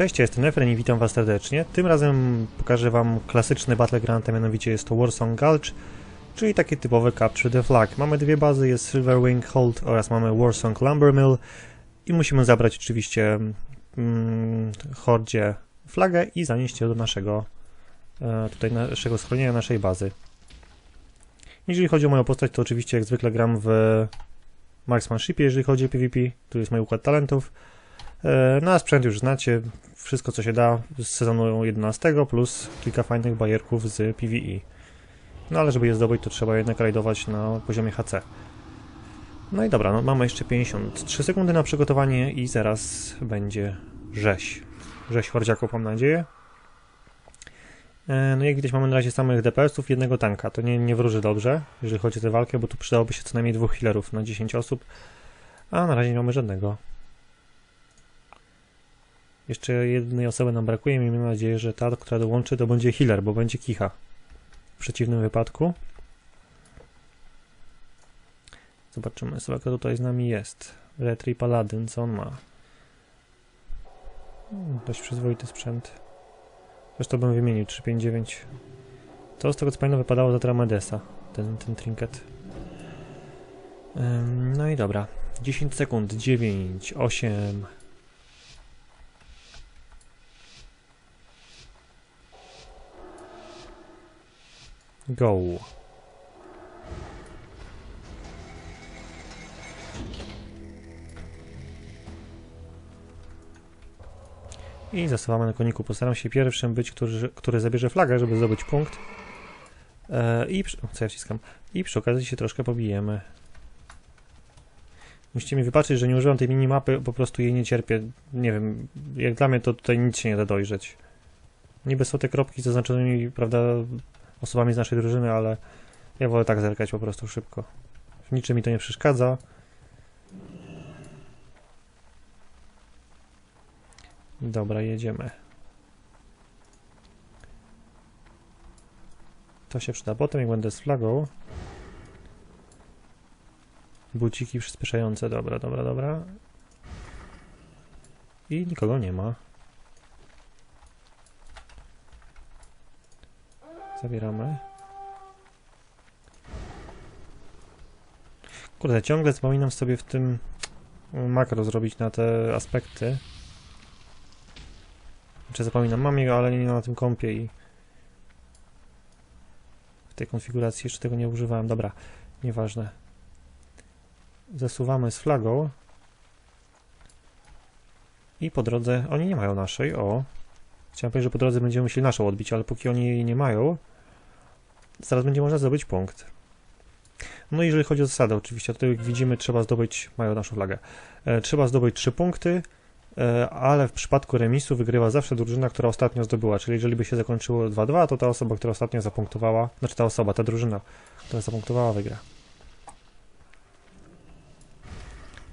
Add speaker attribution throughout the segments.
Speaker 1: Cześć, ja jestem Efren i witam was serdecznie. Tym razem pokażę wam klasyczny battleground, a mianowicie jest to Warsong Gulch, czyli takie typowe Capture the Flag. Mamy dwie bazy, jest Silverwing Hold oraz mamy Warsong Lumber Mill i musimy zabrać oczywiście mm, hordzie flagę i zanieść ją do naszego e, tutaj naszego schronienia, naszej bazy. Jeżeli chodzi o moją postać, to oczywiście jak zwykle gram w Marksmanshipie, jeżeli chodzi o PvP, tu jest mój układ talentów. E, no a sprzęt już znacie, wszystko co się da z sezonu 11, plus kilka fajnych bajerków z PvE. No ale żeby je zdobyć, to trzeba jednak rajdować na poziomie HC. No i dobra, no mamy jeszcze 53 sekundy na przygotowanie i zaraz będzie rzeź. Rzeź hordziaków mam nadzieję. E, no jak widać mamy na razie samych DPS-ów jednego tanka, to nie, nie wróży dobrze, jeżeli chodzi o tę walkę, bo tu przydałoby się co najmniej dwóch healerów na 10 osób, a na razie nie mamy żadnego. Jeszcze jednej osoby nam brakuje, miejmy nadzieję, że ta, która dołączy, to będzie healer, bo będzie kicha. W przeciwnym wypadku. Zobaczymy sobie, kto tutaj z nami jest. Retri Paladin, co on ma? Dość przyzwoity sprzęt. Zresztą bym wymienił 359. To z tego co pamiętam wypadało za Tramedesa, ten, ten trinket. No i dobra. 10 sekund. 9, 8, Go. I zasuwamy na koniku. Postaram się pierwszym być, który, który zabierze flagę, żeby zdobyć punkt. Eee, I, co ja wciskam? I przy okazji się troszkę pobijemy. Musicie mi wybaczyć, że nie używam tej minimapy, po prostu jej nie cierpię. Nie wiem, jak dla mnie to tutaj nic się nie da dojrzeć. Niby są te kropki zaznaczonymi, prawda, osobami z naszej drużyny, ale ja wolę tak zerkać po prostu szybko. W niczym mi to nie przeszkadza. Dobra, jedziemy. To się przyda potem, jak będę z flagą. Buciki przyspieszające, dobra, dobra, dobra. I nikogo nie ma. Zabieramy. Kurde, ciągle zapominam sobie w tym makro zrobić na te aspekty. Znaczy zapominam, mam jego, ale nie na tym kompie i w tej konfiguracji jeszcze tego nie używałem. Dobra, nieważne. Zasuwamy z flagą i po drodze, oni nie mają naszej, o. Chciałem powiedzieć, że po drodze będziemy musieli naszą odbić, ale póki oni jej nie mają, zaraz będzie można zdobyć punkt. No jeżeli chodzi o zasadę, oczywiście, tutaj jak widzimy, trzeba zdobyć, mają naszą flagę, e, trzeba zdobyć 3 punkty, e, ale w przypadku remisu wygrywa zawsze drużyna, która ostatnio zdobyła, czyli jeżeli by się zakończyło 2-2, to ta osoba, która ostatnio zapunktowała, znaczy ta osoba, ta drużyna, która zapunktowała, wygra.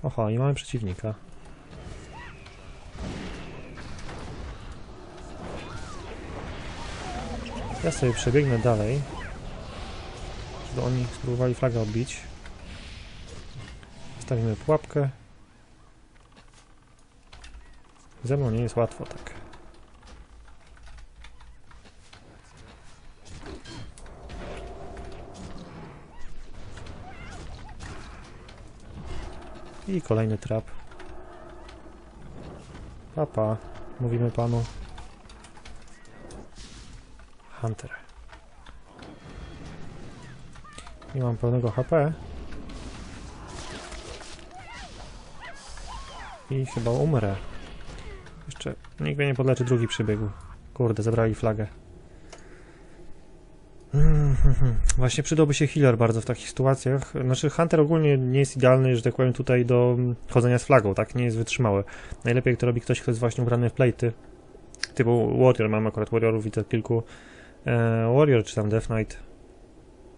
Speaker 1: Oho, i mamy przeciwnika. Ja sobie przebiegnę dalej żeby oni spróbowali flagę odbić. Stawimy pułapkę. Ze mną nie jest łatwo, tak. I kolejny trap. Papa, mówimy panu. Hunter. Nie mam pełnego HP. I chyba umrę. Jeszcze nikt mnie nie podleczy, drugi przybiegł. Kurde, zabrali flagę. Właśnie przydałby się healer bardzo w takich sytuacjach. Znaczy Hunter ogólnie nie jest idealny, że tak powiem, tutaj do chodzenia z flagą, tak? Nie jest wytrzymały. Najlepiej to robi ktoś, kto jest właśnie ubrany w plejty. Typu Warrior, mam akurat Warriorów, widzę kilku. E, Warrior czy tam Death Knight.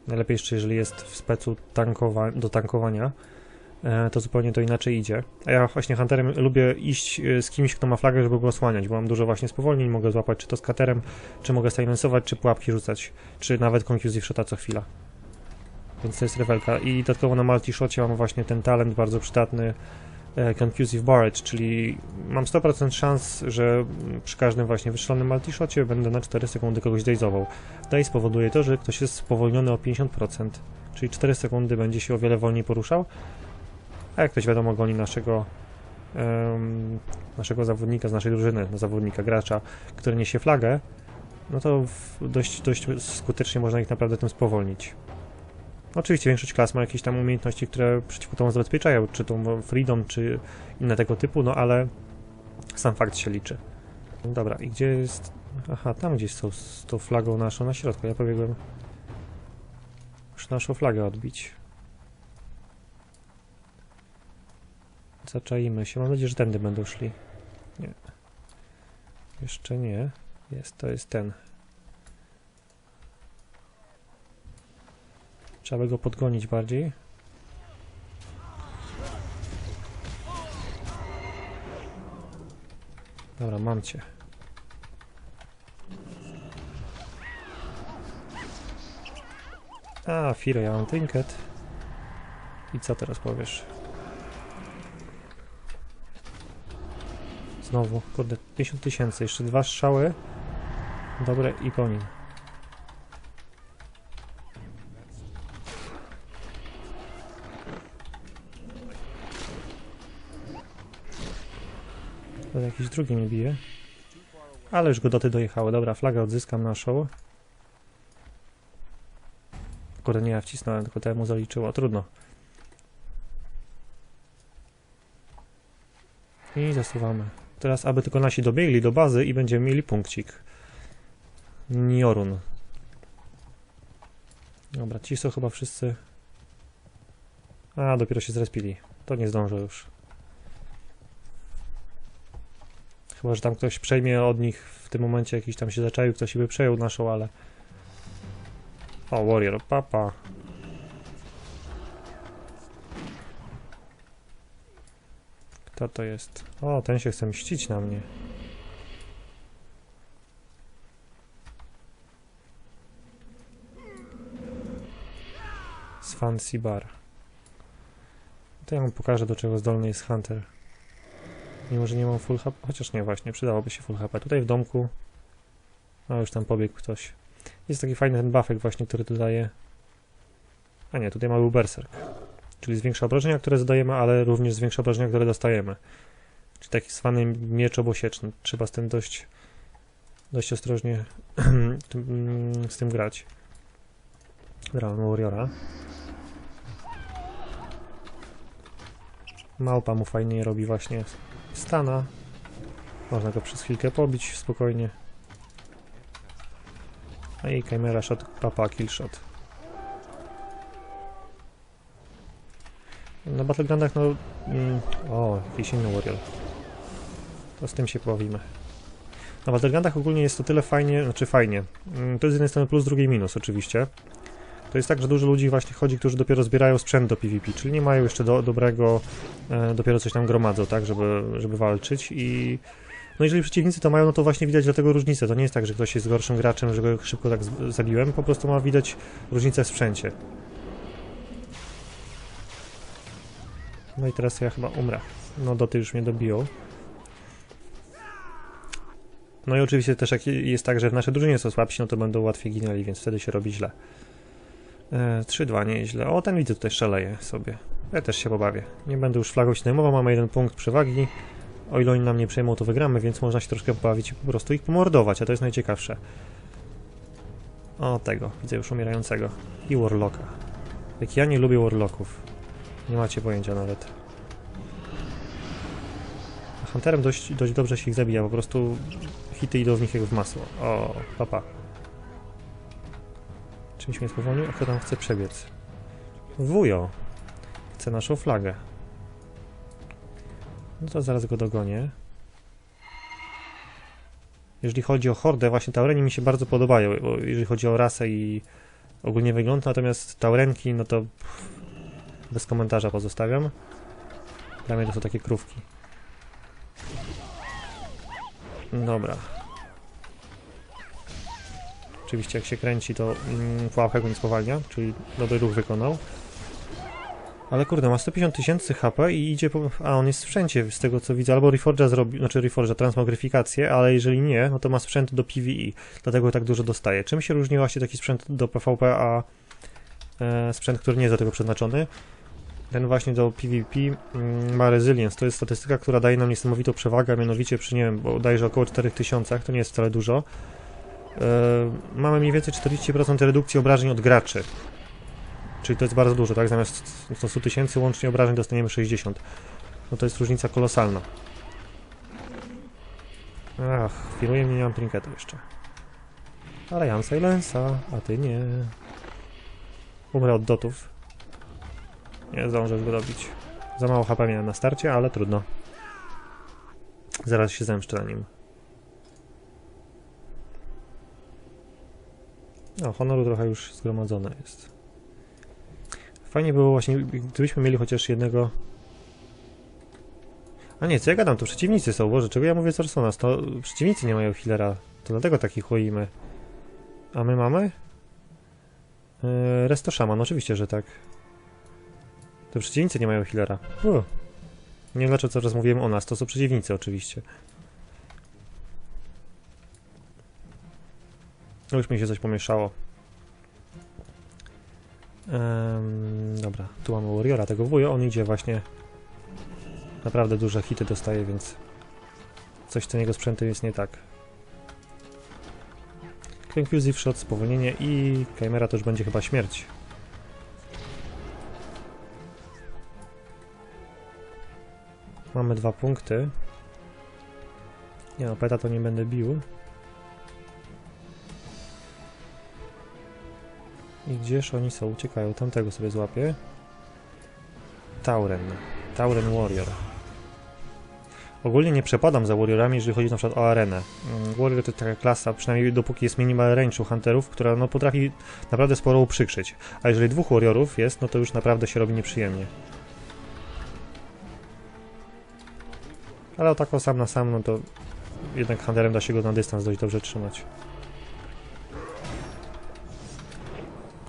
Speaker 1: Najlepiej jeszcze, jeżeli jest w specu tankowa do tankowania, e, to zupełnie to inaczej idzie. A ja właśnie Hunterem lubię iść e, z kimś, kto ma flagę, żeby go osłaniać, bo mam dużo właśnie spowolnień, mogę złapać czy to z katerem, czy mogę silensować, czy pułapki rzucać, czy nawet conclusive shota co chwila. Więc to jest rewelka. I dodatkowo na multi-shocie mam właśnie ten talent bardzo przydatny, Conclusive Barrage, czyli mam 100% szans, że przy każdym właśnie wystrzelonym multishocie będę na 4 sekundy kogoś dejzował. Daze spowoduje to, że ktoś jest spowolniony o 50%, czyli 4 sekundy będzie się o wiele wolniej poruszał, a jak ktoś wiadomo goni naszego em, naszego zawodnika z naszej drużyny, zawodnika, gracza, który niesie flagę, no to dość, dość skutecznie można ich naprawdę tym spowolnić. Oczywiście większość klas ma jakieś tam umiejętności, które przeciwko temu zabezpieczają, czy to freedom, czy inne tego typu, no ale sam fakt się liczy. Dobra, i gdzie jest... Aha, tam gdzieś są z tą flagą naszą na środku, ja pobiegłem już naszą flagę odbić. Zaczaimy się, mam nadzieję, że tędy będą szli. Nie. Jeszcze nie. Jest, to jest ten. Trzeba go podgonić bardziej. Dobra, mam cię. A, Firo, ja mam trinket. I co teraz powiesz? Znowu, kurde, 50 tysięcy, jeszcze dwa strzały. Dobre i po nim. To jakiś drugi mnie bije. Ale już go doty dojechały. Dobra, flagę odzyskam naszą. Kurde, nie ja wcisnąłem, tylko temu zaliczyło. Trudno. I zasuwamy. Teraz, aby tylko nasi dobiegli do bazy i będziemy mieli punkcik. Niorun. Dobra, ci są chyba wszyscy... A, dopiero się zrespili. To nie zdążę już. Chyba, że tam ktoś przejmie od nich w tym momencie jakiś tam się zaczaił, ktoś by przejął naszą, ale... O, Warrior, papa. Kto to jest? O, ten się chce mścić na mnie. Z Fancy Bar. To ja wam pokażę, do czego zdolny jest Hunter. Mimo, że nie mam full HP, chociaż nie, właśnie, przydałoby się full HP. Tutaj w domku, a już tam pobiegł ktoś. Jest taki fajny ten buffek właśnie, który dodaje... A nie, tutaj mamy berserk. Czyli zwiększa obrażenia, które zadajemy, ale również zwiększa obrażenia, które dostajemy. Czyli taki zwany miecz obosieczny. Trzeba z tym dość, dość ostrożnie z tym grać. Dobra, mamy Warriora. Małpa mu fajnie robi właśnie stana. Można go przez chwilkę pobić spokojnie. A i Chimera shot, papa kill shot. Na Battlegroundach no... Mm, o, jakiś inny warrior. To z tym się pobawimy. Na Battlegroundach ogólnie jest to tyle fajnie, znaczy fajnie. Mm, to jest z jednej strony plus, z drugiej minus oczywiście. To jest tak, że dużo ludzi właśnie chodzi, którzy dopiero zbierają sprzęt do PvP, czyli nie mają jeszcze do, dobrego, e, dopiero coś tam gromadzą, tak, żeby, żeby walczyć i... No jeżeli przeciwnicy to mają, no to właśnie widać dlatego różnicę. To nie jest tak, że ktoś jest gorszym graczem, że go szybko tak zabiłem, po prostu ma widać różnicę w sprzęcie. No i teraz ja chyba umrę. No doty już mnie dobiją. No i oczywiście też jak jest tak, że w naszej drużynie są słabsi, no to będą łatwiej ginęli, więc wtedy się robi źle. E, 3-2, nieźle. O, ten widzę tutaj szaleje sobie. Ja też się pobawię. Nie będę już flagą się najmował, mamy jeden punkt przewagi. O ile oni nam nie przejmą, to wygramy, więc można się troszkę pobawić i po prostu ich pomordować, a to jest najciekawsze. O, tego. Widzę już umierającego. I Warlocka. Jak ja nie lubię Warlocków. Nie macie pojęcia nawet. Hunterem dość, dość dobrze się ich zabija, po prostu hity idą w nich jak w masło. O, papa. Czymś mnie spowolnił? A kto tam chce przebiec? Wujo. Chce naszą flagę. No to zaraz go dogonię. Jeżeli chodzi o hordę, właśnie taureni mi się bardzo podobają, jeżeli chodzi o rasę i ogólnie wygląd, natomiast taurenki, no to bez komentarza pozostawiam. Dla mnie to są takie krówki. Dobra. Oczywiście jak się kręci, to mm, nie spowalnia, czyli dobry ruch wykonał. Ale kurde, ma 150 tysięcy HP i idzie po... A, on jest wszędzie, z tego co widzę. Albo Reforge'a zrobił, znaczy Reforge'a, transmogryfikację, ale jeżeli nie, no to ma sprzęt do PvE. Dlatego tak dużo dostaje. Czym się różni właśnie taki sprzęt do PvP, a e, sprzęt, który nie jest do tego przeznaczony? Ten właśnie do PvP mm, ma Resilience. To jest statystyka, która daje nam niesamowitą przewagę, mianowicie przy, nie wiem, bodajże około 4000, to nie jest wcale dużo. E, mamy mniej więcej 40% redukcji obrażeń od graczy. Czyli to jest bardzo dużo, tak? Zamiast 100 tysięcy łącznie obrażeń dostaniemy 60. No to jest różnica kolosalna. Ach, chwiluje mnie, nie mam trinketu jeszcze. Ale ja mam silensa, a ty nie. Umrę od dotów. Nie zdążę go dobić. Za mało HP miałem na starcie, ale trudno. Zaraz się zemszczę na nim. No, honoru trochę już zgromadzone jest. Fajnie było właśnie, gdybyśmy mieli chociaż jednego... A nie, co ja gadam, to przeciwnicy są, Boże, czego ja mówię z Orsonas? To przeciwnicy nie mają healera, to dlatego takich chłoimy. A my mamy? Yy, Resto Shaman, oczywiście, że tak. To przeciwnicy nie mają healera. Uh. Nie wiem dlaczego czas mówiłem o nas, to są przeciwnicy oczywiście. No już mi się coś pomieszało. Dobra, tu mamy Warriora, tego wuja, on idzie właśnie... Naprawdę duże hity dostaje, więc... Coś z tym jego sprzętem jest nie tak. Conclusive Shot, spowolnienie i Chimera to już będzie chyba śmierć. Mamy dwa punkty. Nie no, peta to nie będę bił. I gdzież oni są? Uciekają. Tamtego sobie złapię. Tauren. Tauren Warrior. Ogólnie nie przepadam za Warriorami, jeżeli chodzi na przykład o arenę. Mm, Warrior to taka klasa, przynajmniej dopóki jest minimal range u Hunterów, która no, potrafi naprawdę sporo uprzykrzyć. A jeżeli dwóch Warriorów jest, no to już naprawdę się robi nieprzyjemnie. Ale o tako sam na sam, no to jednak Hunterem da się go na dystans dość dobrze trzymać.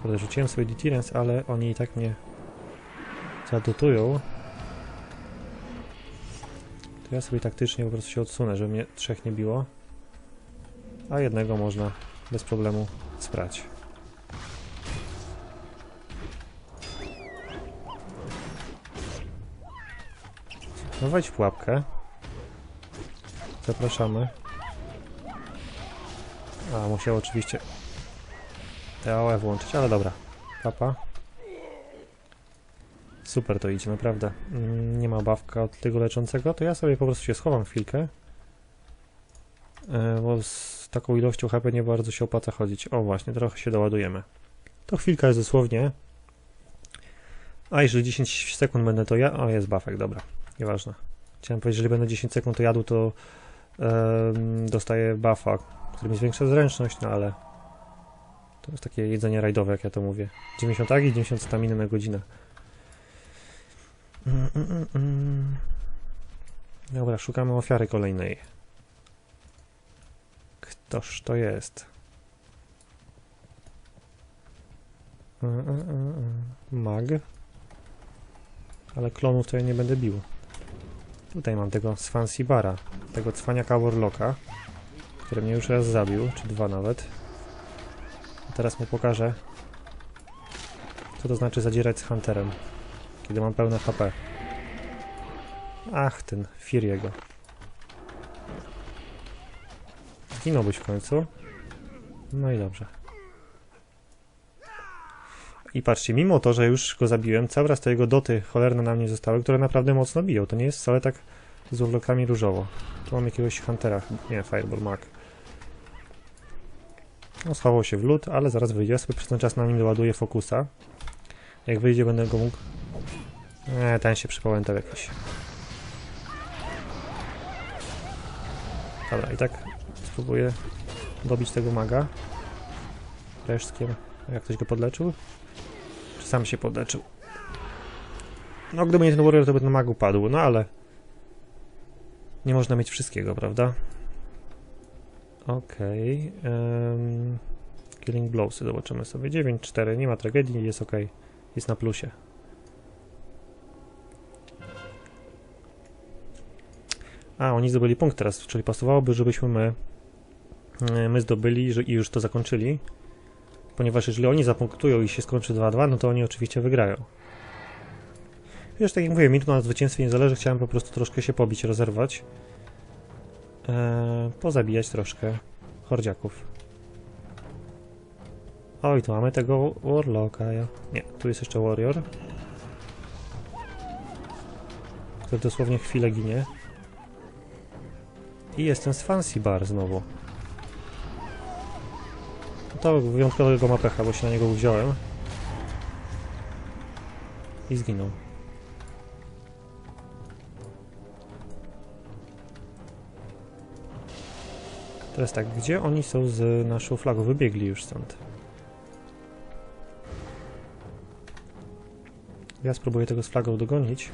Speaker 1: Kurde, rzuciłem sobie deterrence, ale oni i tak mnie zadotują. To ja sobie taktycznie po prostu się odsunę, żeby mnie trzech nie biło. A jednego można bez problemu sprać. No wejdź pułapkę. Zapraszamy. A, musiał oczywiście TAOE włączyć, ale dobra. Papa. Super to idzie, naprawdę. Mm, Nie ma bawka od tego leczącego, to ja sobie po prostu się schowam chwilkę. E, Bo z taką ilością HP nie bardzo się opłaca chodzić. O właśnie, trochę się doładujemy. To chwilka jest dosłownie. A jeżeli 10 sekund będę to ja... O, jest bafek, dobra. Nieważne. Chciałem powiedzieć, jeżeli będę 10 sekund to jadł, to em, dostaję buffa, który mi zwiększa zręczność, no ale to jest takie jedzenie rajdowe, jak ja to mówię. 90 agi, 90 staminy na godzinę. Mm, mm, mm. Dobra, szukamy ofiary kolejnej. Ktoż to jest? Mag. Ale klonów to ja nie będę bił. Tutaj mam tego z Bara, tego cwaniaka Warlocka, który mnie już raz zabił, czy dwa nawet. Teraz mu pokażę, co to znaczy zadzierać z Hunterem, kiedy mam pełne HP. Ach, ten Firiego. Zginąłbyś w końcu. No i dobrze. I patrzcie, mimo to, że już go zabiłem, cały raz te jego doty cholerne na mnie zostały, które naprawdę mocno biją. To nie jest wcale tak z urlokami różowo. Tu mam jakiegoś Huntera, nie, Fireball Mag. No, schował się w lód, ale zaraz wyjdzie. Ja sobie przez ten czas na nim doładuję fokusa. Jak wyjdzie, będę go mógł... Nie, ten się przypałętał jakiś. Dobra, i tak spróbuję dobić tego maga. Resztkiem. Jak ktoś go podleczył? Czy sam się podleczył? No, gdyby nie ten warrior, to by ten mag upadł, no ale... Nie można mieć wszystkiego, prawda? Okej. Okay. Um, killing Blowsy zobaczymy sobie. 9-4, nie ma tragedii, jest ok. Jest na plusie. A, oni zdobyli punkt teraz, czyli pasowałoby, żebyśmy my, e, my zdobyli i już to zakończyli. Ponieważ jeżeli oni zapunktują i się skończy 2-2, no to oni oczywiście wygrają. Wiesz, tak jak mówię, mi tu na zwycięstwie nie zależy, chciałem po prostu troszkę się pobić, rozerwać. Eee, pozabijać troszkę hordziaków. Oj, tu mamy tego Warlocka. Ja... Nie, tu jest jeszcze Warrior. Który dosłownie chwilę ginie. I jest ten z Fancy Bar znowu. To wyjątkowego ma pecha, bo się na niego wziąłem. I zginął. Teraz tak, gdzie oni są z naszą flagą? Wybiegli już stąd. Ja spróbuję tego z flagą dogonić.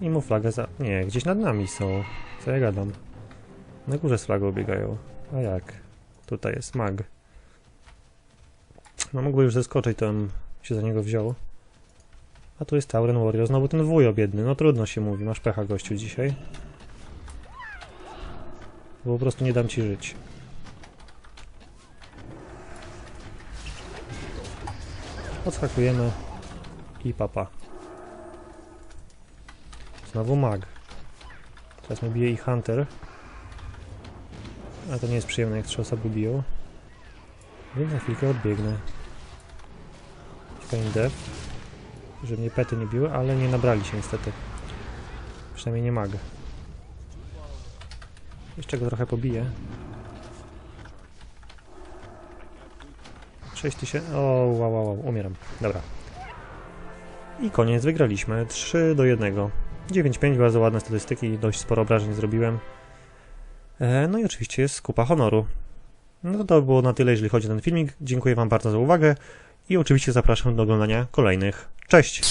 Speaker 1: I mu flagę za... Nie, gdzieś nad nami są. Co ja gadam? Na górze z flagą biegają. A jak? Tutaj jest mag. No mógłby już zeskoczyć, to się za niego wziął. A tu jest Tauren Warrior. Znowu ten wujo biedny. No trudno się mówi. Masz pecha gościu dzisiaj. Bo po prostu nie dam ci żyć. Odskakujemy i papa. Znowu mag. Teraz mnie bije i hunter. A to nie jest przyjemne, jak trzy osoby biją. Więc na chwilkę odbiegnę. Fine death. Żeby mnie pety nie biły, ale nie nabrali się niestety. Przynajmniej nie mag. Jeszcze go trochę pobiję. 6000. O, wow, wow, wow, umieram. Dobra. I koniec, wygraliśmy. 3 do 1. 9-5, bardzo ładne statystyki, dość sporo obrażeń zrobiłem. E, no i oczywiście jest kupa honoru. No to było na tyle, jeżeli chodzi o ten filmik. Dziękuję Wam bardzo za uwagę i oczywiście zapraszam do oglądania kolejnych. Cześć!